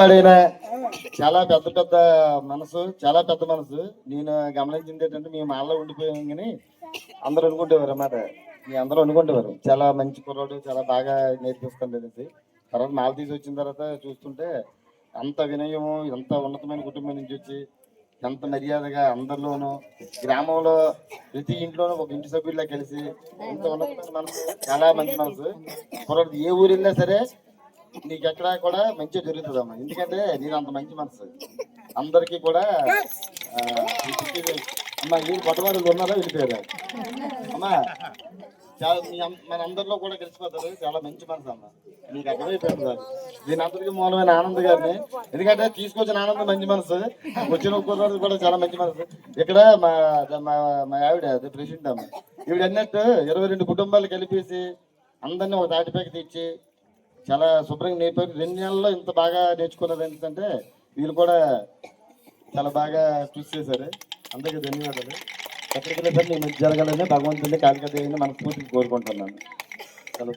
వాడైనా చాలా పెద్ద పెద్ద మనసు చాలా పెద్ద మనసు. నేను గమనించింది ఏంటంటే మేము మాల్లో ఉండిపోయాం కానీ అందరూ అనుకుంటేవారు అన్నమాట. మీ అందరూ అనుకుంటేవారు చాలా మంచి కుర్రాడు చాలా బాగా నేర్పిస్తాను అనేసి. తర్వాత మాల తీసి వచ్చిన తర్వాత చూస్తుంటే అంత వినయము ఎంత ఉన్నతమైన కుటుంబం నుంచి వచ్చి ఎంత మర్యాదగా అందరిలోనూ గ్రామంలో ప్రతి ఇంట్లోనూ ఒక ఇంటి సభ్యుల్లా కలిసి ఎంత ఉన్నతమైన మనసు చాలా మంచి మనసు. కుర్రాడు ఏ ఊరు వెళ్ళినా సరే నీకు ఎక్కడ కూడా మంచిగా జరుగుతుందమ్మా. ఎందుకంటే నేను అంత మంచి మనసు. అందరికీ కూడా ఆ, ఈ చిట్టి- అమ్మా వీళ్ళు కొట్టవారు ఉన్నారా వెళ్ళిపోయారు? అమ్మా చాలా మీ మన అందరిలో కూడా కలిసిపోతారు. చాలా మంచి మనసు అమ్మ. నీకు అర్థమైపోయింది సార్ దీని అందరికీ మూలమైన ఆనంద్ గారిని. ఎందుకంటే తీసుకొచ్చిన ఆనందం మంచి మనసు. వచ్చిన కుర్రాడు కూడా చాలా మంచి మనసు. ఇక్కడ మా మా మా ఆవిడ అదే ప్రెసిడెంట్ అమ్మ. ఈవిడ అన్నట్టు ఇరవై రెండు కుటుంబాలు కలిపేసి అందరినీ ఒక తాటిపైకి తెచ్చి చాలా శుభ్రంగా నేర్పారు. రెండు నెలల్లో ఇంత బాగా నేర్చుకున్నది ఏంటంటే వీళ్ళు కూడా చాలా బాగా కృషి చేశారు. అందరికీ ధన్యవాదాలు. ఎక్కడికి వెళ్ళినా నేను జరగాలని భగవంతుని కాళికాదేవిని మనస్ఫూర్తిగా కోరుకుంటున్నాను. చాలా